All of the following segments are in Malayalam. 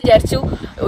വിചാരിച്ചു.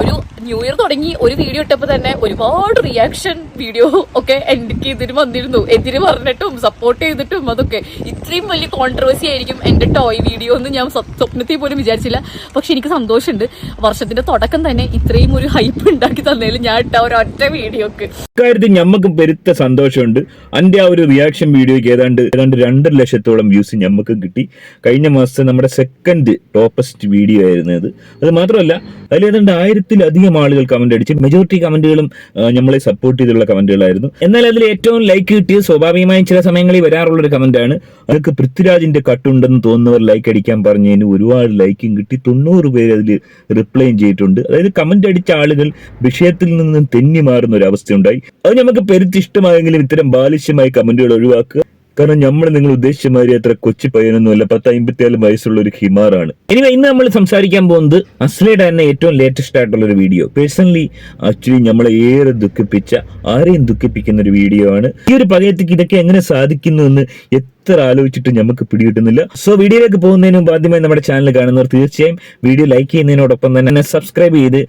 ഒരു ന്യൂ ഇയർ തുടങ്ങി ഒരു വീഡിയോ ഇട്ടപ്പോൾ തന്നെ ഒരുപാട് റിയാക്ഷൻ വീഡിയോ ഒക്കെ എനിക്ക് ഇതിന് വന്നിരുന്നു. എതിര് പറഞ്ഞിട്ടും സപ്പോർട്ട് ചെയ്തിട്ടും അതൊക്കെ. ഇത്രയും വലിയ കോൺട്രവേഴ്സി ആയിരിക്കും എന്റെ ടോയ് വീഡിയോ എന്ന് ഞാൻ സ്വപ്നത്തിൽ പോലും വിചാരിച്ചില്ല. പക്ഷെ എനിക്ക് സന്തോഷമുണ്ട്. വർഷത്തിന്റെ തുടക്കം തന്നെ ഇത്രയും ഒരു ഹൈപ്പ് ഉണ്ടാക്കി തന്നതിൽ ഞാൻ ഇട്ട ഒരൊറ്റ വീഡിയോക്ക് ഇക്കാര്യത്തിൽ ഞമ്മക്ക് പെരുത്ത സന്തോഷമുണ്ട്. എന്റെ ആ ഒരു റിയാക്ഷൻ വീഡിയോയ്ക്ക് ഏതാണ്ട് ഏതാണ്ട് രണ്ടര ലക്ഷത്തോളം വ്യൂസ് ഞമ്മക്ക് കിട്ടി. കഴിഞ്ഞ മാസത്തെ നമ്മുടെ സെക്കൻഡ് ടോപ്പസ്റ്റ് വീഡിയോ ആയിരുന്നു അത് മാത്രമല്ല അതിൽ ഏതാണ്ട് ആയിരത്തിലധികം ആളുകൾ കമന്റ് അടിച്ച് മെജോറിറ്റി കമന്റുകളും നമ്മളെ സപ്പോർട്ട് ചെയ്തുള്ള കമന്റുകളായിരുന്നു എന്നാൽ അതിൽ ഏറ്റവും ലൈക്ക് കിട്ടിയ സ്വാഭാവികമായും ചില സമയങ്ങളിൽ വരാറുള്ള ഒരു കമന്റാണ് അതൊക്കെ പൃഥ്വിരാജിന്റെ കട്ടുണ്ടെന്ന് തോന്നുന്നവർ ലൈക്ക് അടിക്കാൻ പറഞ്ഞതിന് ഒരുപാട് ലൈക്കും കിട്ടി. തൊണ്ണൂറ് പേര് അതിൽ റിപ്ലൈയും ചെയ്തിട്ടുണ്ട്. അതായത് കമന്റ് അടിച്ച ആളുകൾ വിഷയത്തിൽ നിന്നും തെന്നി മാറുന്ന ഒരു അവസ്ഥയുണ്ടായി. അത് നമുക്ക് പെരുത്തിഷ്ടമായെങ്കിലും ഇത്തരം ബാലിശ്യമായ കമന്റുകൾ ഒഴിവാക്കുക. കാരണം നമ്മൾ നിങ്ങൾ ഉദ്ദേശിച്ച മാതിരി അത്ര കൊച്ചു പയ്യനൊന്നുമല്ല. പത്ത് അമ്പത്തിയാലും വയസ്സുള്ള ഒരു ഹിമാറാണ്. ഇനി ഇന്ന് നമ്മൾ സംസാരിക്കാൻ പോകുന്നത് അസ്ലയുടെ തന്നെ ഏറ്റവും ലേറ്റസ്റ്റ് ആയിട്ടുള്ള ഒരു വീഡിയോ പേഴ്സണലി ആക്ച്വലി നമ്മളെ ഏറെ ദുഃഖിപ്പിച്ച ആരെയും ദുഃഖിപ്പിക്കുന്ന ഒരു വീഡിയോ ആണ്. ഈ ഒരു പകയത്തേക്ക് ഇതൊക്കെ എങ്ങനെ സാധിക്കുന്നു എന്ന് എത്ര ആലോചിച്ചിട്ട് നമുക്ക് പിടികിട്ടുന്നില്ല. സോ വീഡിയോയിലേക്ക് പോകുന്നതിന് മുമ്പ് ആദ്യമായി നമ്മുടെ ചാനൽ കാണുന്നവർ തീർച്ചയായും വീഡിയോ ലൈക്ക് ചെയ്യുന്നതിനോടൊപ്പം തന്നെ സബ്സ്ക്രൈബ് ചെയ്ത്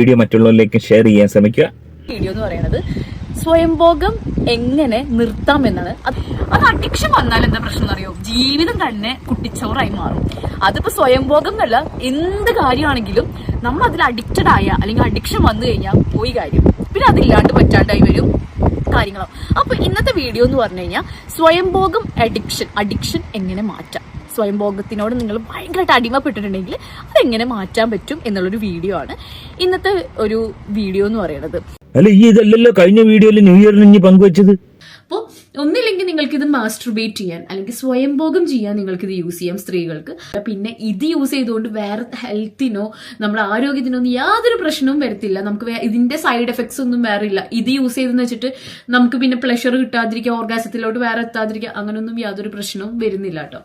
വീഡിയോ മറ്റുള്ളവരിലേക്ക് ഷെയർ ചെയ്യാൻ ശ്രമിക്കുക. വീഡിയോ എന്ന് പറയുന്നത് സ്വയംഭോഗം എങ്ങനെ നിർത്താം എന്നാണ്. അത് അഡിക്ഷൻ വന്നാൽ എന്താ പ്രശ്നം അറിയോ? ജീവിതം തന്നെ കുട്ടിച്ചോറായി മാറും. അതിപ്പോ സ്വയംഭോഗം എന്നല്ല എന്ത് കാര്യമാണെങ്കിലും നമ്മൾ അതിൽ അഡിക്റ്റഡ് ആയ അല്ലെങ്കിൽ അഡിക്ഷൻ വന്നു കഴിഞ്ഞാൽ പോയി കാര്യം. പിന്നെ അതില്ലാണ്ട് പറ്റാണ്ടായി വരും കാര്യങ്ങളും. അപ്പൊ ഇന്നത്തെ വീഡിയോ എന്ന് പറഞ്ഞു കഴിഞ്ഞാൽ സ്വയംഭോഗം അഡിക്ഷൻ അഡിക്ഷൻ എങ്ങനെ മാറ്റാം? സ്വയംഭോഗത്തിനോട് നിങ്ങൾ ഭയങ്കരമായിട്ട് അടിമപ്പെട്ടിട്ടുണ്ടെങ്കിൽ അതെങ്ങനെ മാറ്റാൻ പറ്റും എന്നുള്ളൊരു വീഡിയോ ആണ് ഇന്നത്തെ ഒരു വീഡിയോ എന്ന് പറയുന്നത്. അല്ല ഈ ഇതല്ലല്ലോ കഴിഞ്ഞ വീഡിയോയിൽ ന്യൂ ഇയറിന് ഇനി പങ്കുവച്ചത്? ഒന്നില്ലെങ്കിൽ നിങ്ങൾക്ക് ഇത് മാസ്റ്റർബേറ്റ് ചെയ്യാൻ അല്ലെങ്കിൽ സ്വയംഭോഗം ചെയ്യാൻ നിങ്ങൾക്ക് ഇത് യൂസ് ചെയ്യാം സ്ത്രീകൾക്ക്. പിന്നെ ഇത് യൂസ് ചെയ്തുകൊണ്ട് വേറെ ഹെൽത്തിനോ നമ്മുടെ ആരോഗ്യത്തിനോ ഒന്നും യാതൊരു പ്രശ്നവും വരത്തില്ല. നമുക്ക് ഇതിന്റെ സൈഡ് എഫക്ട്സ് ഒന്നും വേറെ ഇല്ല. ഇത് യൂസ് ചെയ്തെന്ന് വെച്ചിട്ട് നമുക്ക് പിന്നെ പ്ലഷർ കിട്ടാതിരിക്കുക ഓർഗാസത്തിലോട്ട് വേറെ എത്താതിരിക്കുക അങ്ങനൊന്നും യാതൊരു പ്രശ്നവും വരുന്നില്ല കേട്ടോ.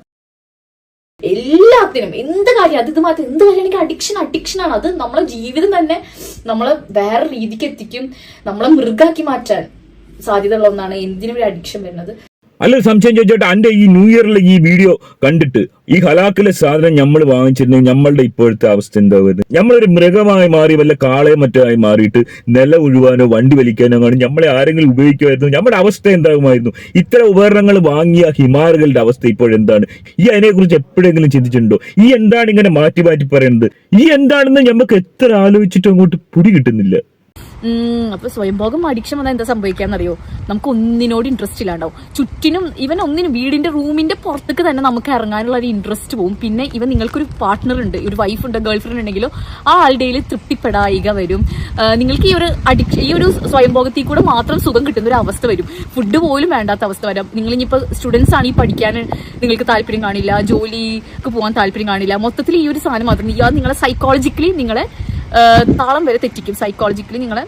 എല്ലാത്തിനും എന്ത് കാര്യം അത് ഇത് മാത്രം എന്ത് കാര്യമാണെങ്കിൽ അഡിക്ഷൻ അഡിക്ഷൻ ആണ്. അത് നമ്മളെ ജീവിതം തന്നെ നമ്മളെ വേറെ രീതിക്ക് എത്തിക്കും. നമ്മളെ മൃഗാക്കി മാറ്റാൻ. സാധ്യതയുള്ള ഒന്നാണ് എന്തിനും ഒരു അഡിക്ഷൻ വരുന്നത്? അല്ല സംശയം ചോദിച്ചോട്ടെ. അന്റെ ഈ ന്യൂ ഇയറിലെ ഈ വീഡിയോ കണ്ടിട്ട് ഈ ഹലാക്കിലെ സാധനം നമ്മൾ വാങ്ങിച്ചിരുന്നെങ്കിൽ നമ്മളുടെ ഇപ്പോഴത്തെ അവസ്ഥ എന്താ വരുന്നത്? നമ്മളൊരു മൃഗമായി മാറി വല്ല കാളെ മറ്റായി മാറിയിട്ട് നില ഒഴുവാനോ വണ്ടി വലിക്കാനോ കാണും നമ്മളെ ആരെങ്കിലും ഉപയോഗിക്കുമായിരുന്നു? നമ്മുടെ അവസ്ഥ എന്താകുമായിരുന്നു? ഇത്തരം ഉപകരണങ്ങൾ വാങ്ങിയ ഹിമാറുകളുടെ അവസ്ഥ ഇപ്പോഴെന്താണ്? ഈ അതിനെക്കുറിച്ച് എപ്പോഴെങ്കിലും ചിന്തിച്ചിട്ടുണ്ടോ? ഈ എന്താണ് ഇങ്ങനെ മാറ്റി മാറ്റി പറയുന്നത്? ഈ എന്താണെന്ന് നമുക്ക് എത്ര ആലോചിച്ചിട്ടും അങ്ങോട്ട് പിടി കിട്ടുന്നില്ല. ഉം, അപ്പൊ സ്വയംഭോഗം അഡിക്ഷൻ വന്നാൽ എന്താ സംഭവിക്കാന്നറിയോ? നമുക്ക് ഒന്നിനോട് ഇൻട്രസ്റ്റ് ഇല്ലാണ്ടാവും. ചുറ്റിനും ഇവൻ ഒന്നിനും വീടിന്റെ റൂമിന്റെ പുറത്തേക്ക് തന്നെ നമുക്ക് ഇറങ്ങാനുള്ള ഒരു ഇൻട്രസ്റ്റ് പോകും പിന്നെ ഇവൻ നിങ്ങൾക്കൊരു പാർട്ട്ണർ ഉണ്ട് ഒരു വൈഫ് ഉണ്ട് ഗേൾ ഫ്രണ്ട് ഉണ്ടെങ്കിലോ ആ ആളുടെ തൃപ്തിപ്പെടായിക വരും. നിങ്ങൾക്ക് ഈ ഒരു അഡിക്ഷൻ ഈ ഒരു സ്വയംഭോഗത്തിൽ കൂടെ മാത്രം സുഖം കിട്ടുന്ന ഒരു അവസ്ഥ വരും. ഫുഡ് പോലും വേണ്ടാത്ത അവസ്ഥ വരാം. നിങ്ങൾ ഇനിയിപ്പോൾ സ്റ്റുഡൻസ് ആണ് ഈ പഠിക്കാൻ നിങ്ങൾക്ക് താല്പര്യം കാണില്ല ജോലിക്ക് പോകാൻ താല്പര്യം കാണില്ല. മൊത്തത്തിൽ ഈ ഒരു സാധനം മാത്രം നിങ്ങളെ സൈക്കോളജിക്കലി നിങ്ങളെ താളം വരെ തെറ്റിക്കും സൈക്കോളജിക്കലി നിങ്ങളെ.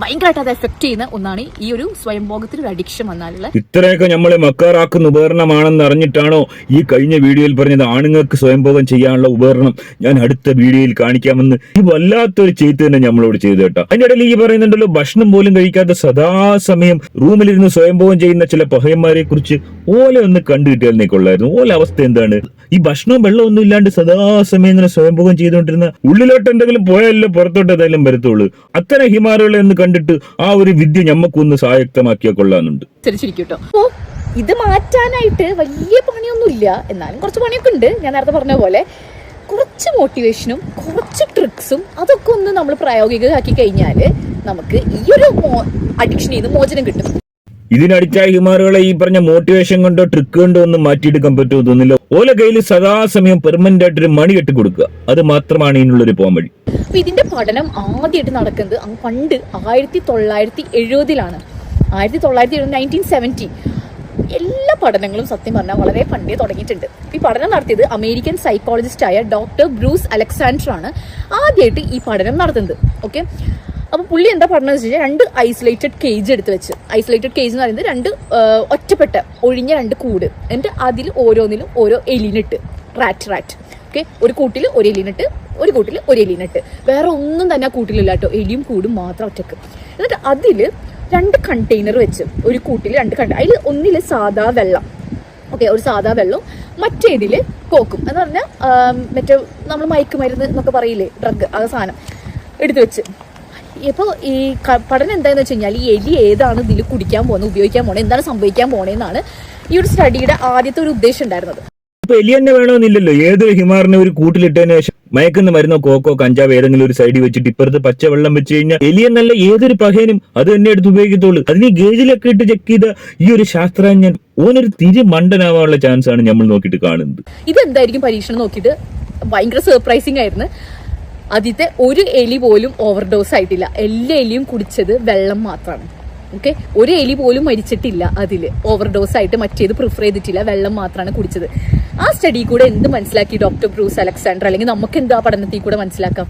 ഭയങ്കരമായിട്ട് അത് എഫക്ട് ചെയ്യുന്ന ഒന്നാണ് ഈ ഒരു സ്വയംഭോഗത്തിന് ഒരു അഡിക്ഷൻ വന്നാലുള്ള. ഇത്രയൊക്കെ നമ്മളെ മക്കാറാക്കുന്ന ഉപകരണമാണെന്ന് അറിഞ്ഞിട്ടാണോ ഈ കഴിഞ്ഞ വീഡിയോയിൽ പറഞ്ഞത് ആണുങ്ങൾക്ക് സ്വയംഭോഗം ചെയ്യാനുള്ള ഉപകരണം ഞാൻ അടുത്ത വീഡിയോയിൽ കാണിക്കാമെന്ന്. ഈ വല്ലാത്തൊരു ചെയ്ത് തന്നെ നമ്മളോട് ചെയ്തു കേട്ടോ. അതിന്റെ ഇടയിൽ ഈ പറയുന്നുണ്ടല്ലോ ഭക്ഷണം പോലും കഴിക്കാത്ത സദാസമയം റൂമിലിരുന്ന് സ്വയംഭോഗം ചെയ്യുന്ന ചില പഹയന്മാരെ കുറിച്ച് ഓല ഒന്ന് കണ്ടു കിട്ടിയാൽ കൊള്ളായിരുന്നു. ഓല അവസ്ഥ എന്താണ്? ഈ ഭക്ഷണവും വെള്ളവും ഒന്നും ഇല്ലാണ്ട് സദാസമയം ഇങ്ങനെ സ്വയംഭോഗം ചെയ്തുകൊണ്ടിരുന്ന ഉള്ളിലോട്ട് എന്തെങ്കിലും പോയാലല്ലോ പുറത്തോട്ട് എന്തായാലും വരത്തുള്ളൂ. അത്തരം ഹിമാലയങ്ങളെ ഒന്ന് കണ്ടിട്ട് ആ ഒരു വിദ്യ ഞമ്മക്കൊന്ന് സായക്തമാക്കിയാൽ കൊള്ളാന്നുണ്ട് ഇത് മാറ്റാനായിട്ട് വലിയ പണിയൊന്നുമില്ല. എന്നാലും കുറച്ച് പണിയൊക്കെ ഉണ്ട്. ഞാൻ നേരത്തെ പറഞ്ഞ പോലെ കുറച്ച് മോട്ടിവേഷനും കുറച്ച് ട്രിക്സും അതൊക്കെ ഒന്ന് നമ്മൾ പ്രായോഗികമാക്കി കഴിഞ്ഞാൽ നമുക്ക് ഈ ഒരു അഡിക്ഷനിൽ നിന്ന് മോചനം കിട്ടും. ഇതിനടിച്ചായ ഹിമാറുകളെ ഈ പറഞ്ഞ മോട്ടിവേഷൻ കൊണ്ടോ ട്രിക്ക് കൊണ്ടോ ഒന്നും മാറ്റിയെടുക്കാൻ പറ്റുമോ തോന്നില്ല ഓല കയ്യിൽ സദാസമയം പെർമനന്റ് ആയിട്ടൊരു മണി കെട്ടി കൊടുക്കുക അത് മാത്രമാണ് ഇതിനുള്ളൊരു പോകാൻ വഴി. ഇതിന്റെ പഠനം ആദ്യമായിട്ട് നടക്കുന്നത് പണ്ട് ആയിരത്തി തൊള്ളായിരത്തി എഴുപതിലാണ് ആയിരത്തി തൊള്ളായിരത്തി എഴുപത് നയന്റീൻ സെവന്റി എല്ലാ പഠനങ്ങളും സത്യം പറഞ്ഞാൽ വളരെ പണ്ടേ തുടങ്ങിയിട്ടുണ്ട്. ഈ പഠനം നടത്തിയത് അമേരിക്കൻ സൈക്കോളജിസ്റ്റ് ആയ ഡോക്ടർ ബ്രൂസ് അലക്സാണ്ടർ ആണ് ആദ്യമായിട്ട് ഈ പഠനം നടത്തുന്നത്. ഓക്കെ അപ്പോൾ പുള്ളി എന്താ പറഞ്ഞതെന്ന് വെച്ച് കഴിഞ്ഞാൽ രണ്ട് ഐസൊലേറ്റഡ് കേജ് എടുത്ത് വെച്ച്. ഐസൊലേറ്റഡ് കേജ് എന്ന് പറയുന്നത് രണ്ട് ഒറ്റപ്പെട്ട ഒഴിഞ്ഞ രണ്ട് കൂട്. എന്നിട്ട് അതിൽ ഓരോന്നിലും ഓരോ എലിനിട്ട് റാറ്റ് റാറ്റ് ഓക്കെ ഒരു കൂട്ടിൽ ഒരു എലിനിട്ട് ഒരു കൂട്ടിൽ ഒരു എലിനിട്ട്. വേറെ ഒന്നും തന്നെ ആ കൂട്ടിലില്ല കേട്ടോ. എലിയും കൂടും മാത്രം ഒറ്റയ്ക്ക്. എന്നിട്ട് അതിൽ രണ്ട് കണ്ടെയ്നർ വെച്ച് ഒരു കൂട്ടിൽ രണ്ട് കണ്ട അതിൽ ഒന്നിൽ സാധാ വെള്ളം. ഓക്കെ ഒരു സാധാ വെള്ളവും മറ്റേതിൽ കോക്കും. എന്ന് പറഞ്ഞാൽ മറ്റേ നമ്മൾ മയക്കുമരുന്ന് എന്നൊക്കെ പറയില്ലേ? ഡ്രഗ് ആ സാധനം. എടുത്തു വെച്ച്. ഇപ്പോൾ ഈ പഠനം എന്താണെന്ന് വെച്ച് കഴിഞ്ഞാൽ ഈ എലി ഏതാണ് ഇതിൽ കുടിക്കാൻ പോകുന്നത് ഉപയോഗിക്കാൻ പോകുന്നത് എന്താണ് സംഭവിക്കാൻ പോണേന്നാണ് ഈ ഒരു സ്റ്റഡിയുടെ ആദ്യത്തെ ഒരു ഉദ്ദേശം ഉണ്ടായിരുന്നത്. ഇപ്പൊ എലി തന്നെ വേണമെന്നില്ലല്ലോ. ഏതൊരു ഹിമാറിനെ ഒരു കൂട്ടിലിട്ടതിന് ശേഷം മയക്കുന്ന മരുന്നോ കോക്കോ കഞ്ചാവ് ഏതെങ്കിലും ഒരു സൈഡിൽ വെച്ചിട്ട് ഇപ്പുറത്ത് പച്ചവെള്ളം വെച്ച് കഴിഞ്ഞാൽ എലി നല്ല ഏതൊരു പഹേനും അത് തന്നെ എടുത്ത് ഉപയോഗിക്കത്തുള്ളൂ. അതിന് ഗേജിലൊക്കെ ഇട്ട് ചെക്ക് ചെയ്ത ഈ ഒരു ശാസ്ത്രജ്ഞൻ ഓനൊരു തിരി മണ്ടനാവാനുള്ള ചാൻസ് ആണ് നമ്മൾ നോക്കിയിട്ട് കാണുന്നത്. ഇതെന്തായിരിക്കും പരീക്ഷണം നോക്കിയിട്ട്? ഭയങ്കര സർപ്രൈസിങ് ആയിരുന്നു. ആദ്യത്തെ ഒരു എലി പോലും ഓവർഡോസ് ആയിട്ടില്ല. എല്ലാ എലിയും കുടിച്ചത് വെള്ളം മാത്രമാണ് ഓക്കെ ഒരു എലി പോലും മരിച്ചിട്ടില്ല അതിൽ ഓവർഡോസ് ആയിട്ട് മറ്റേത് പ്രിഫർ ചെയ്തിട്ടില്ല. വെള്ളം മാത്രമാണ് കുടിച്ചത്. ആ സ്റ്റഡി കൂടെ എന്ത് മനസ്സിലാക്കി? ഡോക്ടർ ബ്രൂസ് അലക്സാണ്ടർ അല്ലെങ്കിൽ നമുക്ക് എന്താ പഠനത്തിൽ കൂടെ മനസ്സിലാക്കാം?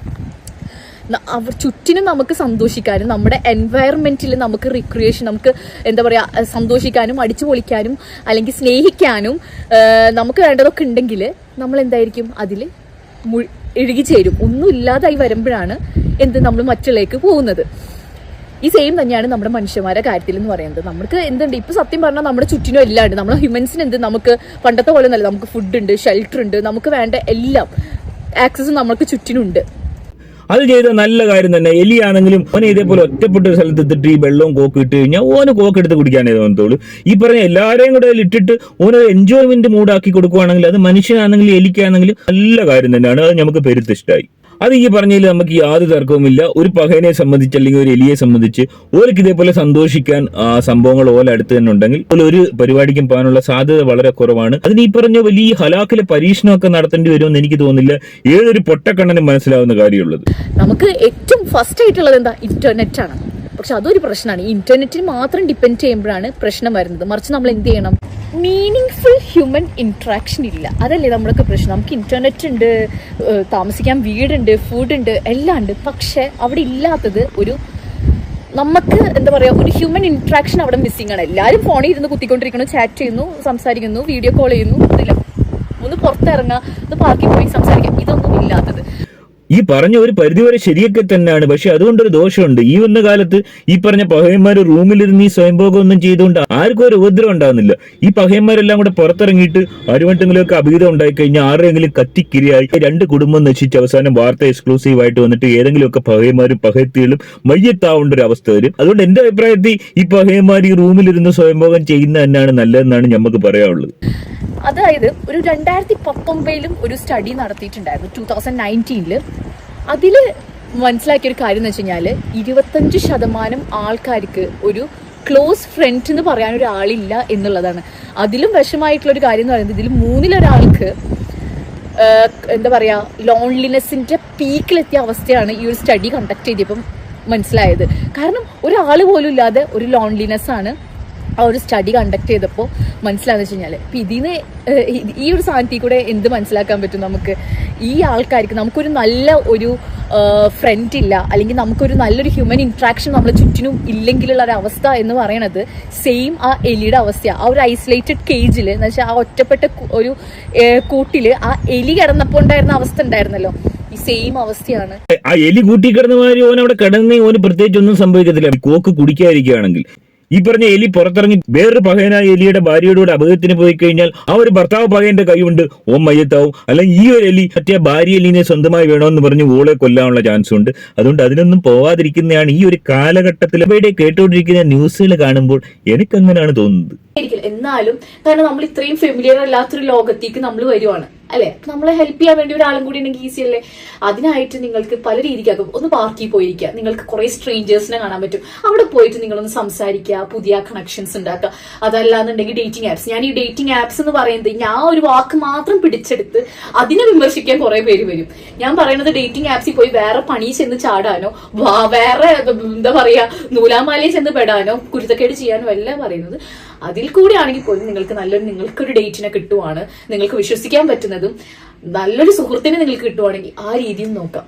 അവർ ചുറ്റിനും നമുക്ക് സന്തോഷിക്കാനും നമ്മുടെ എൻവയറമെന്റിൽ നമുക്ക് റിക്രിയേഷൻ നമുക്ക് എന്താ പറയുക സന്തോഷിക്കാനും അടിച്ചു പൊളിക്കാനും അല്ലെങ്കിൽ സ്നേഹിക്കാനും നമുക്ക് വേണ്ടതൊക്കെ ഉണ്ടെങ്കിൽ നമ്മൾ എന്തായിരിക്കും അതിൽ ഇഴുകി ചേരും. ഒന്നും ഇല്ലാതായി വരുമ്പോഴാണ് എന്ത് നമ്മൾ മറ്റുള്ളേക്ക് പോകുന്നത്. ഈ സെയിം തന്നെയാണ് നമ്മുടെ മനുഷ്യന്മാരെ കാര്യത്തിൽ എന്ന് പറയുന്നത്. നമുക്ക് എന്തുണ്ട്? ഇപ്പൊ സത്യം പറഞ്ഞാൽ നമ്മുടെ ചുറ്റിനും എല്ലാം ഉണ്ട്. നമ്മളെ ഹ്യൂമൻസിന് എന്ത്? നമുക്ക് പണ്ടത്തെ പോലെ ഒന്നല്ല നമുക്ക് ഫുഡ് ഉണ്ട് ഷെൽട്ടർ ഉണ്ട് നമുക്ക് വേണ്ട എല്ലാം. ആക്സസ് നമ്മൾക്ക് ചുറ്റിനുണ്ട്. അത് ചെയ്ത നല്ല കാര്യം തന്നെ. എലിയാണെങ്കിലും ഓനെ ഇതേപോലെ ഒറ്റപ്പെട്ട ഒരു സ്ഥലത്ത് എത്തിട്ട് ഈ വെള്ളവും കോക്ക് ഇട്ട് കഴിഞ്ഞാൽ ഓന് കോക്ക് എടുത്ത് കുടിക്കാനേ തോന്നത്തുള്ളൂ. ഈ പറഞ്ഞ എല്ലാവരെയും കൂടെ ഇട്ടിട്ട് ഓനെ എൻജോയ്മെന്റ് മൂഡാക്കി കൊടുക്കുവാണെങ്കിൽ അത് മനുഷ്യനാണെങ്കിലും എലിക്കാണെങ്കിലും നല്ല കാര്യം തന്നെയാണ്. അത് നമുക്ക് പെരുത്ത് ഇഷ്ടമായി അത് ഈ പറഞ്ഞതിൽ നമുക്ക് യാതൊരു തർക്കവുമില്ല. ഒരു പഹനെ സംബന്ധിച്ച് അല്ലെങ്കിൽ ഒരു എലിയെ സംബന്ധിച്ച് ഓർക്ക് ഇതേപോലെ സന്തോഷിക്കാൻ സംഭവങ്ങൾ ഓല അടുത്ത് തന്നെ ഉണ്ടെങ്കിൽ ഒരു പരിപാടിക്കും പോകാനുള്ള സാധ്യത വളരെ കുറവാണ്. അതിന് ഈ പറഞ്ഞ വലിയ ഹലാക്കിലെ പരീക്ഷണമൊക്കെ നടത്തേണ്ടി വരുമെന്ന് എനിക്ക് തോന്നുന്നില്ല. ഏതൊരു പൊട്ടക്കണ്ണനും മനസ്സിലാവുന്ന കാര്യമുള്ളത്. നമുക്ക് ഏറ്റവും ഫസ്റ്റ് ആയിട്ടുള്ളത് എന്താ? ഇന്റർനെറ്റ് ആണ്. പക്ഷെ അതൊരു പ്രശ്നമാണ്. ഇന്റർനെറ്റിന് മാത്രം ഡിപ്പെൻഡ് ചെയ്യുമ്പോഴാണ് പ്രശ്നം വരുന്നത്. മറിച്ച് നമ്മൾ എന്ത് ചെയ്യണം? മീനിങ് ഫുൾ ഹ്യൂമൻ ഇൻട്രാക്ഷൻ ഇല്ല. അതല്ലേ നമ്മുടെയൊക്കെ പ്രശ്നം. നമുക്ക് ഇന്റർനെറ്റ് ഉണ്ട് താമസിക്കാൻ വീടുണ്ട് ഫുഡ് ഉണ്ട് എല്ലാം ഉണ്ട്. പക്ഷെ അവിടെ ഇല്ലാത്തത് ഒരു നമുക്ക് എന്താ പറയുക ഒരു ഹ്യൂമൻ ഇൻട്രാക്ഷൻ അവിടെ മിസ്സിംഗ് ആണ്. എല്ലാവരും ഫോണിൽ ഇരുന്ന് കുത്തിക്കൊണ്ടിരിക്കുന്നു ചാറ്റ് ചെയ്യുന്നു സംസാരിക്കുന്നു വീഡിയോ കോൾ ചെയ്യുന്നു ഇതില്ല. ഒന്ന് പുറത്തിറങ്ങുക ഒന്ന് പാർക്കിൽ പോയി സംസാരിക്കാം ഇതൊന്നും ഇല്ലാത്തത്. ഈ പറഞ്ഞ ഒരു പരിധിവരെ ശരിയൊക്കെ തന്നെയാണ്. പക്ഷെ അതുകൊണ്ടൊരു ദോഷമുണ്ട്. ഈ വന്ന കാലത്ത് ഈ പറഞ്ഞ പഹയന്മാർ റൂമിലിരുന്ന് ഈ സ്വയംഭോഗം ഒന്നും ചെയ്തുകൊണ്ട് ആർക്കും ഒരു ഉപദ്രവം ഉണ്ടാകുന്നില്ല ഈ പഹയന്മാരെല്ലാം കൂടെ പുറത്തിറങ്ങിയിട്ട് അരുവട്ടെങ്കിലൊക്കെ അഭിഹിതം ഉണ്ടായി കഴിഞ്ഞാൽ ആരുടെയെങ്കിലും കത്തിക്കിരിയായി രണ്ട് കുടുംബം നശിച്ച് അവസാനം വാർത്ത എക്സ്ക്ലൂസീവ് ആയിട്ട് വന്നിട്ട് ഏതെങ്കിലുമൊക്കെ പഹയന്മാരും പഹയത്തികളും മയ്യത്താവേണ്ട ഒരു അവസ്ഥ വരും. അതുകൊണ്ട് എന്റെ അഭിപ്രായത്തിൽ ഈ പഹയന്മാർ ഈ റൂമിലിരുന്ന് സ്വയംഭോഗം ചെയ്യുന്ന തന്നെയാണ് നല്ലതെന്നാണ് നമുക്ക് പറയാനുള്ളത്. അതായത് ഒരു രണ്ടായിരത്തി പത്തൊമ്പതിലും ഒരു സ്റ്റഡി നടത്തിയിട്ടുണ്ടായിരുന്നു. ടൂ തൗസൻഡ് നയന്റീനിൽ അതിൽ മനസ്സിലാക്കിയൊരു കാര്യം എന്ന് വെച്ച് കഴിഞ്ഞാൽ ഇരുപത്തഞ്ച് ശതമാനം ആൾക്കാർക്ക് ഒരു ക്ലോസ് ഫ്രണ്ട് എന്ന് പറയാൻ ഒരാളില്ല എന്നുള്ളതാണ്. അതിലും വിഷമായിട്ടുള്ള ഒരു കാര്യം എന്ന് പറയുന്നത് ഇതിൽ മൂന്നിലൊരാൾക്ക് എന്താ പറയുക ലോൺലിനെസിന്റെ പീക്കിലെത്തിയ അവസ്ഥയാണ് ഈ ഒരു സ്റ്റഡി കണ്ടക്ട് ചെയ്തപ്പം മനസ്സിലായത്. കാരണം ഒരാൾ പോലും ഇല്ലാതെ ഒരു ലോൺലിനെസ് ആണ് ആ ഒരു സ്റ്റഡി കണ്ടക്ട് ചെയ്തപ്പോൾ മനസ്സിലാന്ന് വെച്ച് കഴിഞ്ഞാൽ ഇപ്പം ഇതിന് ഈ ഒരു സാധനത്തിൽ കൂടെ എന്ത് മനസ്സിലാക്കാൻ പറ്റും നമുക്ക്? ഈ ആൾക്കാർക്ക് നമുക്കൊരു നല്ല ഒരു ഫ്രണ്ട് ഇല്ല അല്ലെങ്കിൽ നമുക്കൊരു നല്ലൊരു ഹ്യൂമൻ ഇൻട്രാക്ഷൻ നമ്മളെ ചുറ്റിനും ഇല്ലെങ്കിലുള്ള ഒരു അവസ്ഥ എന്ന് പറയണത് സെയിം ആ എലിയുടെ അവസ്ഥയാണ് ആ ഒരു ഐസൊലേറ്റഡ് കേജിൽ എന്ന് വെച്ചാൽ ആ ഒറ്റപ്പെട്ട ഒരു കൂട്ടിൽ ആ എലി കിടന്നപ്പോൾ ഉണ്ടായിരുന്ന അവസ്ഥ ഉണ്ടായിരുന്നല്ലോ. ഈ സെയിം അവസ്ഥയാണ്. ആ എലി കൂട്ടി കിടന്ന മാതിരി ഓൻ അവിടെ കിടന്നേ ഓന് പ്രത്യേകിച്ച് ഒന്നും സംഭവിക്കത്തില്ല. കോക്ക് കുടിക്കാതിരിക്കുകയാണെങ്കിൽ. ഈ പറഞ്ഞ എലി പുറത്തിറങ്ങി വേറൊരു പകയനായ എലിയുടെ ഭാര്യയോടുകൂടെ അബദ്ധത്തിന് പോയി കഴിഞ്ഞാൽ ആ ഒരു ഭർത്താവ് പകയന്റെ കൈയുണ്ട്. ഓം മയ്യത്താവും. അല്ലെങ്കിൽ ഈ ഒരു എലി മറ്റേ ഭാര്യ എലിനെ സ്വന്തമായി വേണമെന്ന് പറഞ്ഞ് ഓളെ കൊല്ലാനുള്ള ചാൻസ് ഉണ്ട്. അതുകൊണ്ട് അതിനൊന്നും പോവാതിരിക്കുന്നതാണ് ഈ ഒരു കാലഘട്ടത്തിൽ അവയുടെ കേട്ടുകൊണ്ടിരിക്കുന്ന ന്യൂസുകൾ കാണുമ്പോൾ എനിക്കങ്ങനെയാണ് തോന്നുന്നത്. എന്നാലും കാരണം നമ്മൾ ഇത്രയും ഫെമിലിയർ അല്ലാത്തൊരു ലോകത്തേക്ക് നമ്മൾ വരുവാണ്. അല്ലെ? നമ്മളെ ഹെൽപ്പ് ചെയ്യാൻ വേണ്ടി ഒരാളും കൂടി ഉണ്ടെങ്കിൽ ഈസി അല്ലേ? അതിനായിട്ട് നിങ്ങൾക്ക് പല രീതിക്കാക്കും. ഒന്ന് പാർക്കിൽ പോയിരിക്കുക. നിങ്ങൾക്ക് കുറെ സ്ട്രേഞ്ചേഴ്സിനെ കാണാൻ പറ്റും. അവിടെ പോയിട്ട് നിങ്ങളൊന്ന് സംസാരിക്കുക പുതിയ കണക്ഷൻസ് ഉണ്ടാക്കുക. അതല്ലാന്നുണ്ടെങ്കിൽ ഡേറ്റിംഗ് ആപ്സ് ഞാൻ ഈ ഡേറ്റിംഗ് ആപ്സ് എന്ന് പറയുന്നത് ഞാൻ ഒരു വാക്ക് മാത്രം പിടിച്ചെടുത്ത് അതിനെ വിമർശിക്കാൻ കുറെ പേര് വരും. ഞാൻ പറയുന്നത് ഡേറ്റിംഗ് ആപ്സിൽ പോയി വേറെ പണി ചെന്ന് ചാടാനോ വേറെ എന്താ പറയാ നൂലാമാലയിൽ ചെന്ന് പെടാനോ കുരുത്തക്കേട് ചെയ്യാനോ അല്ല പറയുന്നത്. അതിൽ കൂടിയാണെങ്കിൽ ആണെങ്കിൽ പോലും നിങ്ങൾക്ക് നല്ലൊരു നിങ്ങൾക്കൊരു ഡേറ്റിനെ കിട്ടുവാണ് നിങ്ങൾക്ക് വിശ്വസിക്കാൻ പറ്റുന്നതും നല്ലൊരു സുഹൃത്തിനെ നിങ്ങൾക്ക് കിട്ടുവാണെങ്കിൽ ആ രീതിയിൽ നോക്കാം.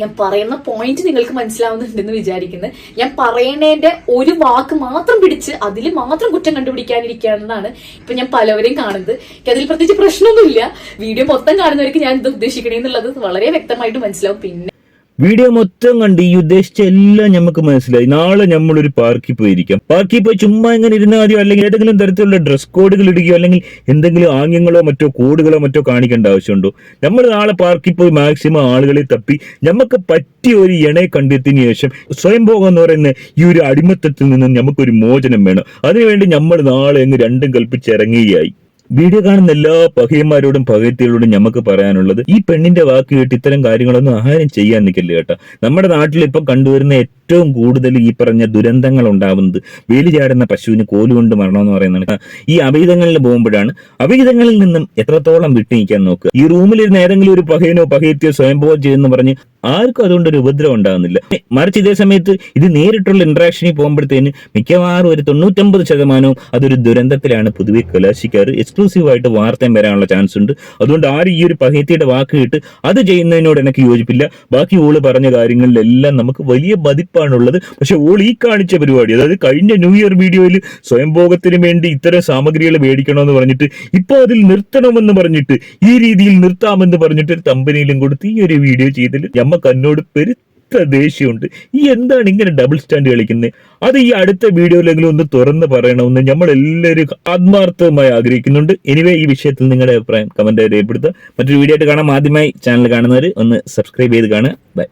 ഞാൻ പറയുന്ന പോയിന്റ് നിങ്ങൾക്ക് മനസ്സിലാവുന്നുണ്ടെന്ന് വിചാരിക്കുന്നത് ഞാൻ പറയണേന്റെ ഒരു വാക്ക് മാത്രം പിടിച്ച് അതിൽ മാത്രം കുറ്റം കണ്ടുപിടിക്കാനിരിക്കുകയാണെന്നാണ് ഇപ്പൊ ഞാൻ പലവരെയും കാണുന്നത്. അതിൽ പ്രത്യേകിച്ച് പ്രശ്നമൊന്നുമില്ല. വീഡിയോ മൊത്തം കാണുന്നവർക്ക് ഞാൻ ഇത് ഉദ്ദേശിക്കണേന്നുള്ളത് വളരെ വ്യക്തമായിട്ട് മനസ്സിലാവും. പിന്നെ വീഡിയോ മൊത്തം കണ്ട് ഈ ഉദ്ദേശിച്ച എല്ലാം നമുക്ക് മനസ്സിലായി. നാളെ നമ്മളൊരു പാർക്കിൽ പോയിരിക്കാം. പാർക്കിൽ പോയി ചുമ്മാ ഇങ്ങനെ ഇരുന്നാൽ മതിയോ? അല്ലെങ്കിൽ ഏതെങ്കിലും തരത്തിലുള്ള ഡ്രസ് കോഡുകൾ ഇടുകയോ അല്ലെങ്കിൽ എന്തെങ്കിലും ആംഗ്യങ്ങളോ മറ്റോ കോഡുകളോ മറ്റോ കാണിക്കേണ്ട ആവശ്യമുണ്ടോ? നമ്മൾ നാളെ പാർക്കിൽ പോയി മാക്സിമം ആളുകളെ തപ്പി നമുക്ക് പറ്റിയ ഒരു ഇണയെ കണ്ടെത്തിയതിനു ശേഷം സ്വയംഭോഗം എന്ന് പറയുന്ന ഈ ഒരു അടിമത്തത്തിൽ നിന്ന് നമുക്കൊരു മോചനം വേണം. അതിനുവേണ്ടി നമ്മൾ നാളെ അങ്ങ് രണ്ടും കൽപ്പിച്ചിറങ്ങുകയായി വീഡിയോ കാണുന്ന എല്ലാ പകയന്മാരോടും പകയത്തികളോടും നമുക്ക് പറയാനുള്ളത് ഈ പെണ്ണിന്റെ വാക്ക് കേട്ട് ഇത്തരം കാര്യങ്ങളൊന്നും ആരും ചെയ്യാൻ നിൽക്കില്ല കേട്ടോ. നമ്മുടെ നാട്ടിൽ ഇപ്പം കണ്ടുവരുന്ന ഏറ്റവും കൂടുതൽ ഈ പറഞ്ഞ ദുരന്തങ്ങൾ ഉണ്ടാവുന്നത് വേലി ചാടുന്ന പശുവിന് കോലുകൊണ്ട് എന്ന് പറയുന്നത് ഈ അവിഹിതങ്ങളിൽ പോകുമ്പോഴാണ് അവിഹിതങ്ങളിൽ നിന്നും എത്രത്തോളം വിട്ടുനിൽക്കാൻ നോക്കുക? ഈ റൂമിലിരുന്ന് ഏതെങ്കിലും ഒരു പകയനോ പകയത്തിയോ സ്വയംഭവം ചെയ്യുന്ന പറഞ്ഞ് ആർക്കും അതുകൊണ്ട് ഒരു ഉപദ്രവം ഉണ്ടാകുന്നില്ല മറിച്ച് ഇതേ സമയത്ത് ഇത് നേരിട്ടുള്ള ഇന്ററാക്ഷനിൽ പോകുമ്പോഴത്തേന് മിക്കവാറും ഒരു തൊണ്ണൂറ്റമ്പത് ശതമാനവും അതൊരു ദുരന്തത്തിലാണ് പൊതുവെ കലാശിക്കാറ്. എക്സ്ക്ലൂസീവ് ആയിട്ട് വാർത്തയും വരാനുള്ള ചാൻസ് ഉണ്ട്. അതുകൊണ്ട് ആരും ഈ ഒരു പകയത്തിയുടെ വാക്ക് കേട്ട് അത് ചെയ്യുന്നതിനോട് എനിക്ക് യോജിപ്പില്ല. ബാക്കി ഓൾ പറഞ്ഞ കാര്യങ്ങളിലെല്ലാം നമുക്ക് വലിയ മതിപ്പാണുള്ളത് പക്ഷെ ഓൾ ഈ കാണിച്ച പരിപാടി അതായത് കഴിഞ്ഞ ന്യൂ ഇയർ വീഡിയോയിൽ സ്വയംഭോഗത്തിന് വേണ്ടി ഇത്തരം സാമഗ്രികൾ മേടിക്കണമെന്ന് പറഞ്ഞിട്ട് ഇപ്പൊ അതിൽ നിർത്തണമെന്ന് പറഞ്ഞിട്ട് ഈ രീതിയിൽ നിർത്താമെന്ന് പറഞ്ഞിട്ട് ഒരു കമ്പനിയിലും കൊടുത്ത് ഈ ഒരു വീഡിയോ ചെയ്തതിൽ ഞമ്മക്ക് എന്നോട് പെരുത്ത ദേഷ്യമുണ്ട്. ഈ എന്താണ് ഇങ്ങനെ ഡബിൾ സ്റ്റാൻഡ് കളിക്കുന്നത്? അത് ഈ അടുത്ത വീഡിയോയിലെങ്കിലും ഒന്ന് തുറന്ന് പറയണമെന്ന് നമ്മൾ എല്ലാവരും ആത്മാർത്ഥമായി ആഗ്രഹിക്കുന്നുണ്ട്. എനിവേ ഈ വിഷയത്തിൽ നിങ്ങളുടെ അഭിപ്രായം കമന്റ് രേഖപ്പെടുത്തുക. മറ്റൊരു വീഡിയോ ആയിട്ട് കാണാം. ആദ്യമായി ചാനൽ കാണുന്നവർ ഒന്ന് സബ്സ്ക്രൈബ് ചെയ്ത് കാണുക. ബൈ